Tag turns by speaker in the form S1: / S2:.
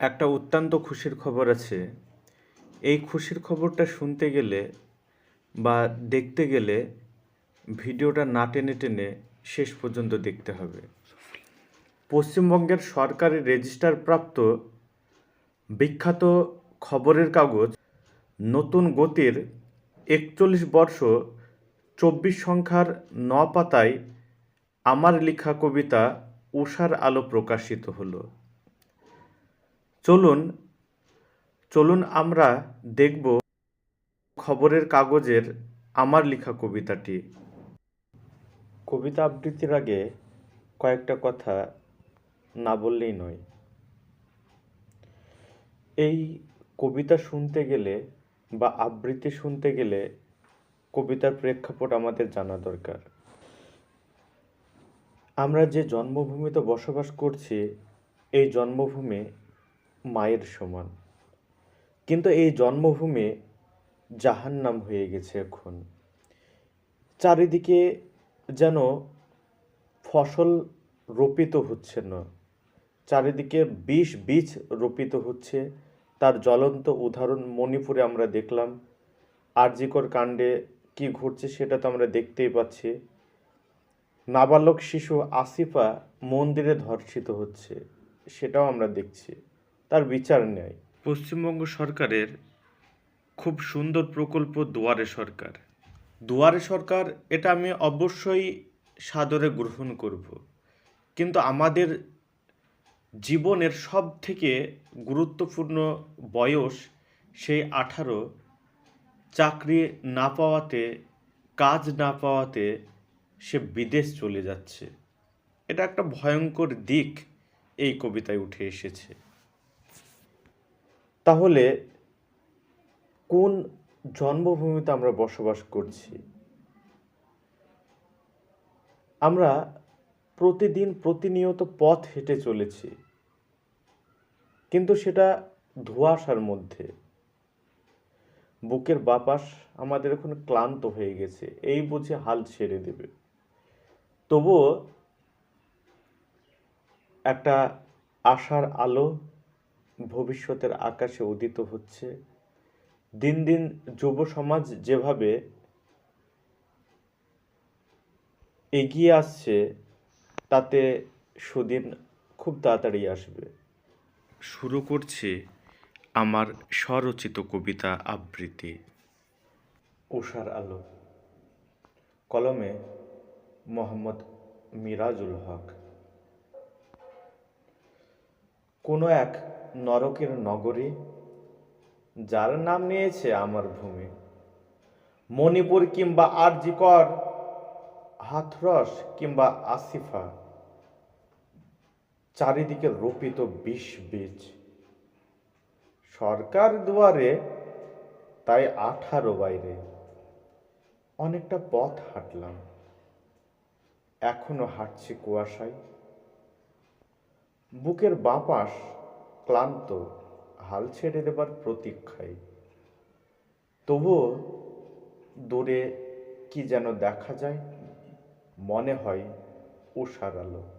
S1: একটা অত্যন্ত খুশির খবর আছে। এই খুশির খবরটা শুনতে গেলে বা দেখতে গেলে ভিডিওটা না টেনে টেনে শেষ পর্যন্ত দেখতে হবে। পশ্চিমবঙ্গের সরকারি রেজিস্টার প্রাপ্ত বিখ্যাত খবরের কাগজ নতুন গতির একচল্লিশ বর্ষ চব্বিশ সংখ্যার ন পাতায় আমার লেখা কবিতা উষার আলো প্রকাশিত হলো। চলুন চলুন আমরা দেখব খবরের কাগজের আমার লেখা কবিতাটি। কবিতা আবৃত্তির আগে কয়েকটা কথা না বললেই নয়। এই কবিতা শুনতে গেলে বা আবৃত্তি শুনতে গেলে কবিতার প্রেক্ষাপট আমাদের জানা দরকার। আমরা যে জন্মভূমিতে বসবাস করছি, এই জন্মভূমি মায়ের সমান। কিন্তু এই জন্মভূমি জাহান্নাম হয়ে গেছে এখন। চারিদিকে যেন ফসল রোপিত হচ্ছে না। চারিদিকে বিষ বীজ রোপিত হচ্ছে। তার জ্বলন্ত উদাহরণ মণিপুরে আমরা দেখলাম। আরজিকর কাণ্ডে কি ঘটছে সেটা তো আমরা দেখতেই পাচ্ছি। নাবালক শিশু আসিফা মন্দিরে ধর্ষিত হচ্ছে, সেটাও আমরা দেখছি। তার বিচার নেই। পশ্চিমবঙ্গ সরকারের খুব সুন্দর প্রকল্প দুয়ারে সরকার। দুয়ারে সরকার, এটা আমি অবশ্যই সাদরে গ্রহণ করব। কিন্তু আমাদের জীবনের সব থেকে গুরুত্বপূর্ণ বয়স সেই আঠারো। চাকরি না পাওয়াতে, কাজ না পাওয়াতে সে বিদেশ চলে যাচ্ছে। এটা একটা ভয়ঙ্কর দিক এই কবিতায় উঠে এসেছে। তাহলে কোন জন্মভূমিতে আমরা বসবাস করছি? আমরা প্রতিদিন প্রতিনিয়ত পথ হেঁটে চলেছি, কিন্তু সেটা ধোঁয়াশার মধ্যে। বুকের বাপাস আমাদের এখন ক্লান্ত হয়ে গেছে, এই বুঝে হাল ছেড়ে দেবে। তবুও একটা আশার আলো ভবিষ্যতের আকাশে উদিত হচ্ছে। দিন দিন যুব সমাজ যেভাবে এগিয়ে আসছে তাতে সুদিন খুব তাড়াতাড়ি আসবে। শুরু করছি আমার স্বরচিত কবিতা আবৃত্তি। উষার আলো। কলমে মোহাম্মদ মিরাজুল হক। কোনো এক নরকের নগরী, যার নাম নিয়েছে আমার ভূমি। মণিপুর কিংবা আরজিকর, হাথরস কিংবা আসিফা। চারিদিকে রোপিত বিষ বীজ। সরকার দুয়ারে, তাই আঠারো বাইরে। অনেকটা পথ হাঁটলাম। এখনও হাঁটছি কুয়াশায়। বুকের বাপাস ক্লান্ত, হাল ছেড়ে দেবার প্রতীক্ষায়। তবুও দূরে কি যেন দেখা যায়, মনে হয় উষার আলো।